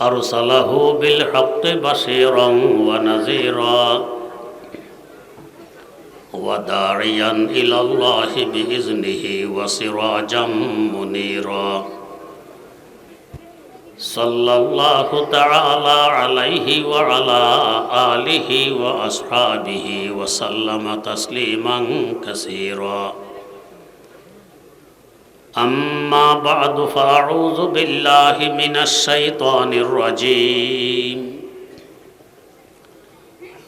أرسله بالحق بشيرا ونذيرا وداعيا إلى الله بإذنه وسراجا منيرا. صلى الله تعالى عليه وعلى آله وأصحابه وسلم تسليما كثيرا. أما بعد فأعوذ بالله من الشيطان الرجيم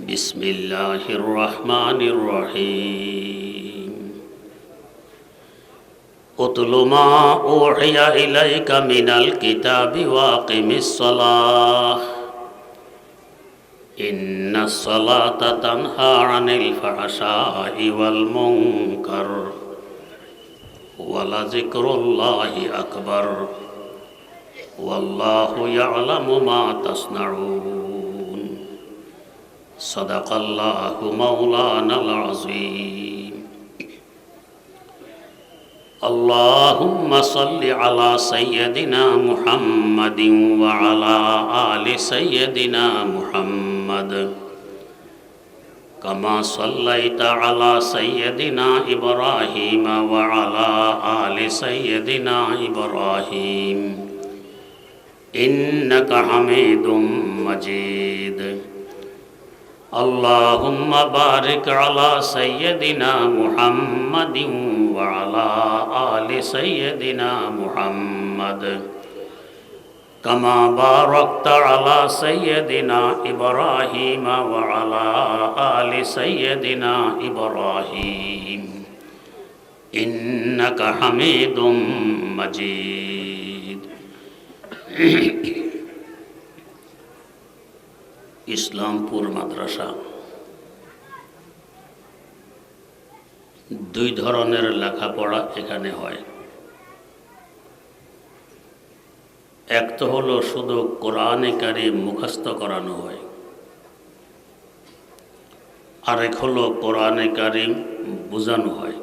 بسم الله الرحمن الرحيم اتل ما أوحي إليك من الكتاب واقم الصلاة إن الصلاة تنهى عن الفحشاء والمنكر ولذكر الله أكبر. والله يعلم ما تصنعون. صدق الله مولانا العظيم. اللهم صل على سيدنا محمد وعلى آل سيدنا محمد. كما صليت على سيدنا إبراهيم وعلى آل سيدنا إبراهيم إنك حميد مجيد اللهم بارك على سيدنا محمد وعلى آل سيدنا محمد كما باركت على سيدنا إبراهيم وعلى آل سيدنا إبراهيم إنك حميد مجيد ইসলামপুর মাদ্রাসা দুই ধরনের লেখাপড়া এখানে হয় এক তো হলো শুধু কোরআনে কারিম মুখস্থ করানো হয়। আরেক হলো কোরআনে কারিম বোঝানো হয়।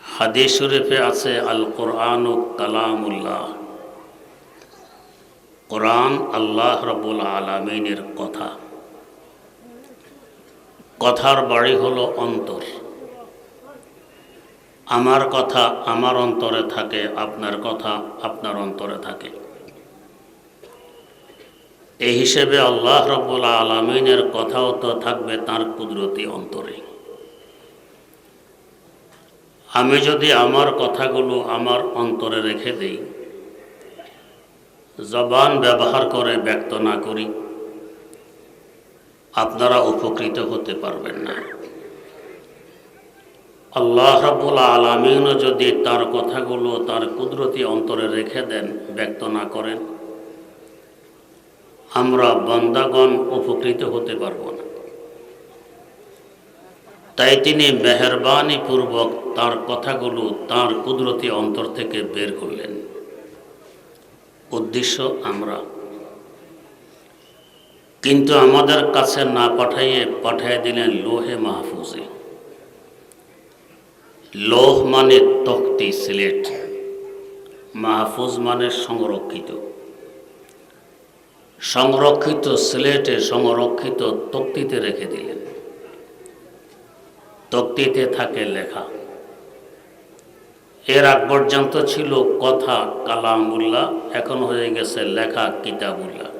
হাদিস শরীফে আছে আল কোরআন ও কালামুল্লাহ। কোরআন আল্লাহ রবুল আলমিনের কথা। কথার বাড়ি হলো অন্তর। আমার কথা আমার অন্তরে থাকে, আপনার কথা আপনার অন্তরে থাকে। এই হিসেবে আল্লাহ রব্বুল আলমিনের কথাও তো থাকবে তার কুদরতি অন্তরে। আমি যদি আমার কথাগুলো আমার অন্তরে রেখে দিই, জবান ব্যবহার করে ব্যক্ত না করি, আপনারা উপকৃত হতে পারবেন না। আল্লাহ রাবুল আলমিনও যদি তার কথাগুলো তার কুদরতি অন্তরে রেখে দেন, ব্যক্ত না করেন, আমরা বন্দাগণ উপকৃত হতে পারব না। তাই তিনি মেহরবানি পূর্বক তার কথাগুলো তার কুদরতি অন্তর থেকে বের করলেন। উদ্দেশ্য আমরা। কিন্তু আমাদের কাছে না পাঠাইয়ে পাঠিয়ে দিলেন লোহে মাহফুজে। লোহ মানে তক্তি, সিলেট। মাহফুজ মানে সংরক্ষিত। সংরক্ষিত সিলেটে সংরক্ষিত তক্তিতে রেখে দিলেন। তক্তিতে থাকে লেখা। এর আগ পর্যন্ত ছিল কথা কালামুল্লাহ, এখন হয়ে গেছে লেখা কিতাবুল্লাহ।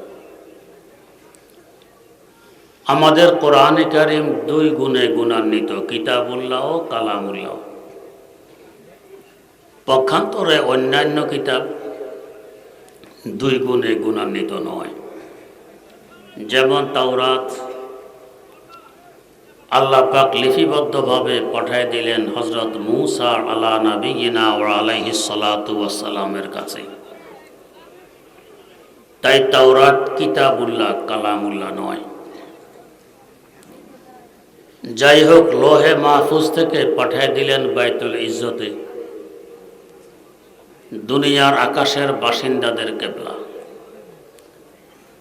আমাদের কোরআনে কারিম দুই গুণে গুণান্বিত, কিতাবুল্লাহ ও কালামুল্লাহ। পক্ষান্তরে অন্যান্য কিতাব দুই গুণে গুণান্বিত নয়। যেমন তাওরাত, আল্লাহ পাক লিপিবদ্ধভাবে পাঠায় দিলেন হজরত মুসা আলা নাবিগিনা ও আলাইহি সালাতু ওয়াসালামের কাছে। তাই তাওরাত কিতাবুল্লাহ, কালামুল্লাহ নয়। যাই হোক লোহে মাহফুজ থেকে পাঠায় দিলেন বাইতুল ইজ্জতে। দুনিয়ার আকাশের বাসিন্দাদের কেবলা।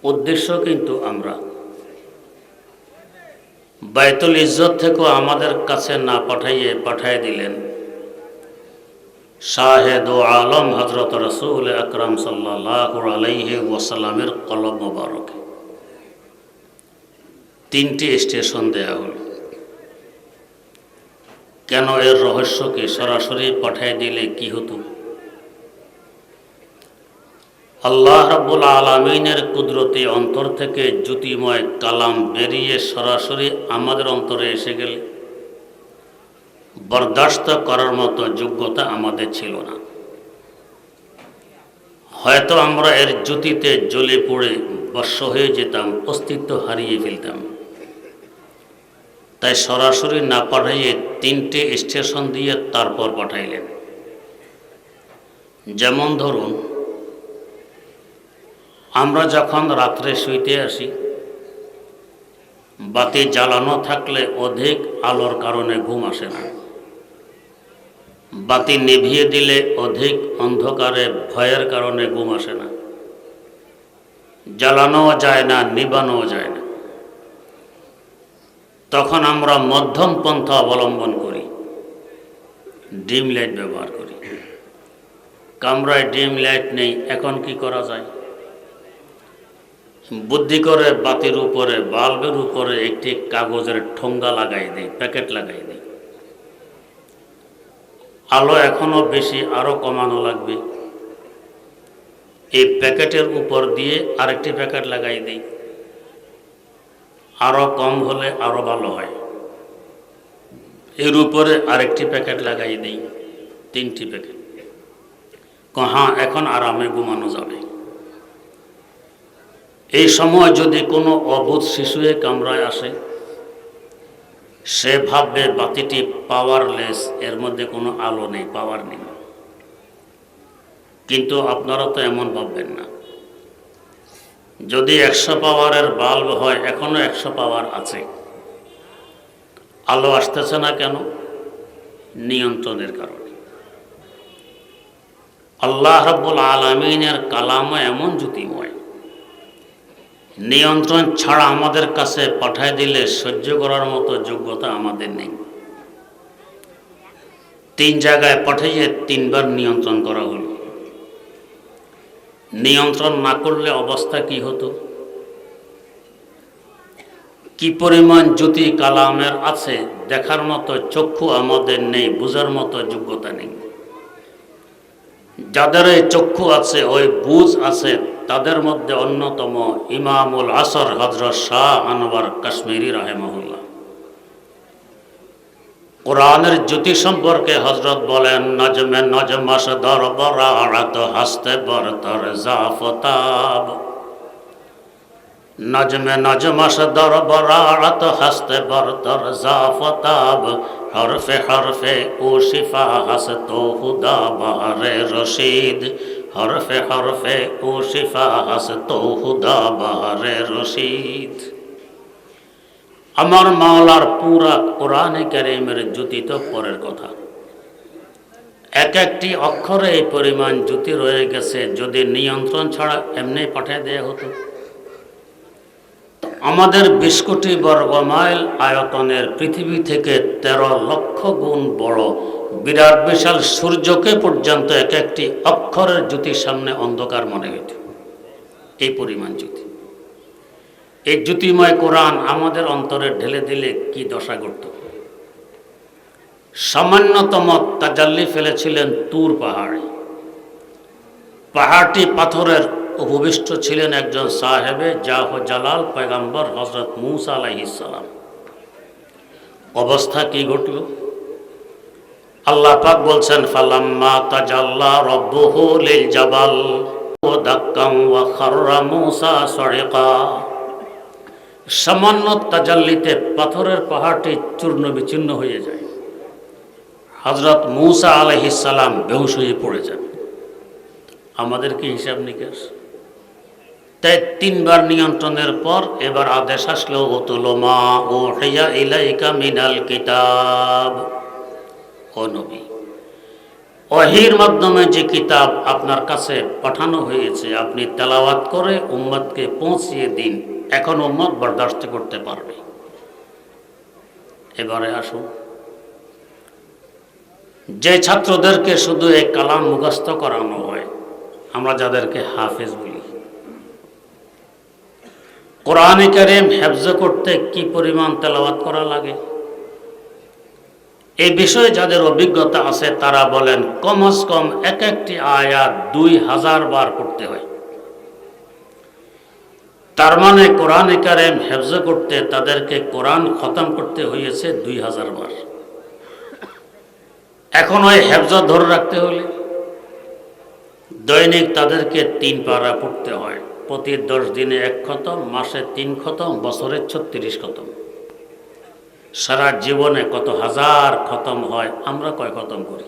উদ্দেশ্য কিন্তু আমরা। বাইতুল ইজ্জত থেকেও আমাদের কাছে না পাঠাইয়ে পাঠাই দিলেন শাহেদ ও আলম হজরত রসুল আকরাম সাল্লাহ আলাইহি ওয়াসাল্লামের কলম মোবারক। তিনটি স্টেশন দেয়া হল। কেন এর রহস্যকে সরাসরি পাঠাই দিলে কি হতো? আল্লাহ রাব্বুল আলমিনের কুদরতি অন্তর থেকে জ্যোতিময় কালাম বেরিয়ে সরাসরি আমাদের অন্তরে এসে গেলে। বরদাস্ত করার মতো যোগ্যতা আমাদের ছিল না। হয়তো আমরা এর জ্যোতিতে জ্বলে পড়ে বর্ষ হয়ে যেতাম, অস্তিত্ব হারিয়ে ফেলতাম। তাই সরাসরি না পাঠাইয়ে তিনটে স্টেশন দিয়ে তারপর পাঠাইলেন। যেমন ধরুন আমরা যখন রাত্রে শুইতে আসি, বাতি জ্বালানো থাকলে অধিক আলোর কারণে ঘুম আসে না। বাতি নিভিয়ে দিলে অধিক অন্ধকারে ভয়ের কারণে ঘুম আসে না। জ্বালানোও যায় না নিবানোও যায় না। তখন আমরা মধ্যম পন্থা অবলম্বন করি, ডিম লাইট ব্যবহার করি। কামরায় ডিম লাইট নেই, এখন কি করা যায়? বুদ্ধি করে, বাতির উপরে, বাল্বের উপরে একটি কাগজের ঠোঙ্গা লাগাই দেয়, প্যাকেট লাগাই দেয়। আলো এখনও বেশি, আরও কমানো লাগবে। এই প্যাকেটের উপর দিয়ে আরেকটি প্যাকেট লাগাই দেই। আরও কম হলে আরও ভালো হয়। এর উপরে আরেকটি প্যাকেট লাগাই দিই, তিনটি প্যাকেট। হ্যাঁ এখন আরামে ঘুমানো যাবে। এই সময় যদি কোনো অবুধ শিশুয়ে কামরায় আসে, সে ভাববে বাতিটি পাওয়ারলেস এর মধ্যে কোনো আলো নেই পাওয়ার নেই। কিন্তু আপনারা তো এমন ভাববেন না। যদি একশো পাওয়ারের বাল্ব হয়, এখনও একশো পাওয়ার আছে। আলো আসতেছে না কেন? নিয়ন্ত্রণের কারণে। আল্লাহ রাব্বুল আলমিনের কালাম এমন জ্যোতিময়। নিয়ন্ত্রণ ছাড়া আমাদের কাছে পাঠায় দিলে সহ্য করার মতো যোগ্যতা আমাদের নেই। তিন জায়গায় পাঠিয়ে তিনবার নিয়ন্ত্রণ করা হলো। নিয়ন্ত্রণ না করলে অবস্থা কি হতো? কি পরিমাণ জ্যোতি কালামের আছে, দেখার মতো চক্ষু আমাদের নেই, বুঝার মতো যোগ্যতা নেই। যাদের এই চক্ষু আছে, ওই বুঝ আছে তাদের মধ্যে অন্যতম ইমামুল আসর হজরত শাহ আনোয়ার কাশ্মীরি রাহেমহুল্লাহ। কোরআনের জ্যোতি সম্পর্কে হজরত বলেন, নজমে নজমাস দর হাসতে বরতর জাফতাব। নজমে নজমাস দর বরাত হাসতে বরতর জাফতাব। হরফে হরফে ও শিফা হাসতো হুদা বাহারে রশিদ। হরফে হরফে ও শিফা হাসতো হুদা বাহারে রশিদ। আমার মাওলার পুরা কোরআনে কারিমের জ্যোতি তো পরের কথা। এক একটি অক্ষরে এই পরিমাণ জ্যোতি রয়ে গেছে, যদি নিয়ন্ত্রণ ছাড়া এমনি পাঠিয়ে দেওয়া হতো। আমাদের বিশ কোটি বর্গ মাইল আয়তনের পৃথিবী থেকে তেরো লক্ষ গুণ বড়। বিরাট বিশাল সূর্যকে পর্যন্ত এক একটি অক্ষরের জ্যোতির সামনে অন্ধকার মনে হইত। এই পরিমাণ জ্যোতি। এই জ্যোতিময় কোরআন আমাদের অন্তরে ঢেলে দিলে কি দশা ঘটত সামান্যতম তাজাল্লি ফেলেছিলেন তুর পাহাড়ে। পাহাড়টি পাথরের উপবিষ্ট ছিলেন একজন সাহেবে জাহ জালাল পয়গাম্বর হজরত মুসা আলাইসালাম অবস্থা কি ঘটল? আল্লাহ পাক বলছেন, ফালাম্মা তাজাল্লা রব্বুহু লিল জাবাল দাক্কাম ওয়া খাররা মুসা সরিকা। সামান্য তাজাল্লিতে পাথরের পাহাড়টি চূর্ণ বিচ্ছিন্ন হয়ে যায়। হজরত মৌসা আলহিসাল্লাম বেহুশ হয়ে পড়ে যান। আমাদের কি হিসাব নিকাশ? তাই তিনবার নিয়ন্ত্রণের পর এবার আদেশ আসলো ও তুলমা ও হেয়া ইলাইকা মিনাল কিতাব। ও নবী, অহির মাধ্যমে যে কিতাব আপনার কাছে পাঠানো হয়েছে, আপনি তেলাওয়াত করে উম্মতকে পৌঁছিয়ে দিন। এখন উম্মত বরদাস্ত করতে পারবে। এবারে আসুন। যে ছাত্রদেরকে শুধু এই কালাম মুখস্থ করানো হয়, আমরা যাদেরকে হাফেজ কোরআনে কারিম হেফজ করতে কি পরিমাণ তেলাওয়াত করা লাগে? এই বিষয়ে যাদের অভিজ্ঞতা আছে, তারা বলেন কমস কম এক একটি আয়াত দুই হাজার বার করতে হয়। তার মানে কোরআনে কারিম হেফজ করতে তাদেরকে কোরআন খতম করতে হয়েছে দুই হাজার বার। এখন ওই হেফজ ধরে রাখতে হলে দৈনিক তাদেরকে তিন পারা পড়তে হয়। প্রতি দশ দিনে এক খতম, মাসে তিন খতম, বছরে ছত্রিশ খতম। সারা জীবনে কত হাজার খতম হয়, আমরা কয় খতম করি?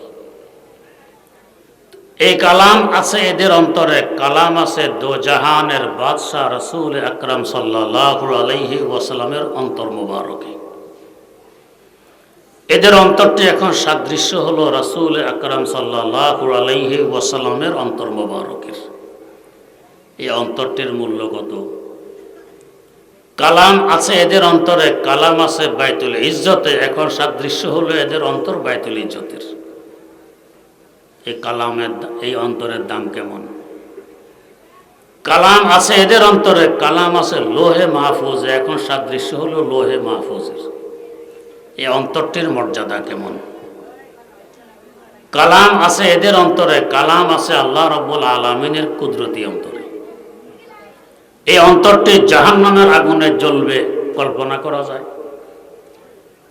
এই কালাম আছে এদের অন্তরে, কালাম আছে দো জাহানের বাদশাহ রসুল আকরাম সাল্লাহ আলহি ওয়াসালামের অন্তর মুবারকে। এদের অন্তরটি এখন সাদৃশ্য হলো রাসুল আকরাম সাল্লাহ আলহি ওয়াসালামের অন্তর মুবারকের। এই অন্তরটির মূল্য কত? কালাম আছে এদের অন্তরে, কালাম আছে বাইতুল ইজ্জতে। এখন সাদৃশ্য হলো এদের অন্তর বাইতুল ইজ্জতের। এই কালামের এই অন্তরের দাম কেমন? কালাম আছে এদের অন্তরে, কালাম আছে লোহে মাহফুজ। এখন সাদৃশ্য হলো লোহে মাহফুজের। এই অন্তরটির মর্যাদা কেমন? কালাম আছে এদের অন্তরে, কালাম আছে আল্লাহ রব্বুল আলমিনের কুদরতি অন্তরে। এই অন্তরটি জাহান্নামের আগুনে জ্বলবে, কল্পনা করা যায়।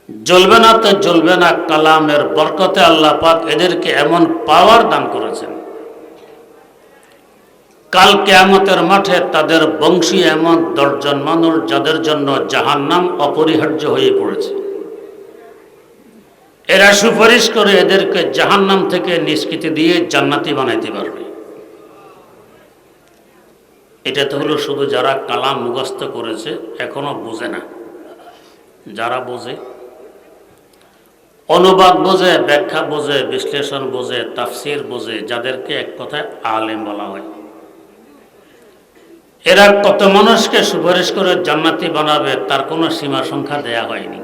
জ্বলবে না তো জ্বলবে না, কালামের বরকতে আল্লাহ পাক এদেরকে এমন পাওয়ার দান করেছেন। কাল কেয়ামতের মাঠে তাদের বংশী এমন দশজন মানুষ যাদের জন্য জাহান্নাম অপরিহার্য হয়ে পড়েছে। এরা সুপারিশ করে এদেরকে জাহান্নাম থেকে নিষ্কৃতি দিয়ে জান্নাতি বানাইতে পারবে। এটা তো হলো শুধু যারা কালাম মুখস্থ করেছে, এখনও বোঝে না। যারা বোঝে, অনুবাদ বোঝে, ব্যাখ্যা বোঝে, বিশ্লেষণ বোঝে, তাফসির বোঝে, যাদেরকে এক কথায় আলেম বলা হয়। এরা কত মানুষকে সুপারিশ করে জান্নাতি বানাবে, তার কোনো সীমা সংখ্যা দেয়া হয়নি।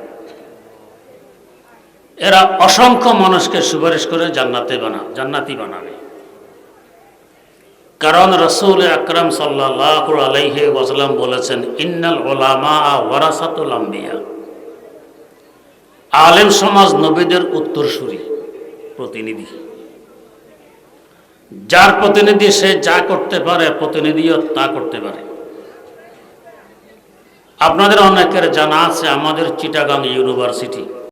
এরা অসংখ্য মানুষকে সুপারিশ করে জান্নাতে বানা, জান্নাতি বানাবে। কারণ রসুল আকরম সাল্লাহ আলাইহি ওয়াসাল্লাম বলেছেন, ইন্নাল ওলামা ওয়ারাসাতুল আম্বিয়া। আলেম সমাজ নবীদের উত্তরসূরি প্রতিনিধি। যার প্রতিনিধি সে যা করতে পারে, প্রতিনিধিও তা করতে পারে। আপনাদের অনেকের জানা আছে, আমাদের চিটাগাং ইউনিভার্সিটি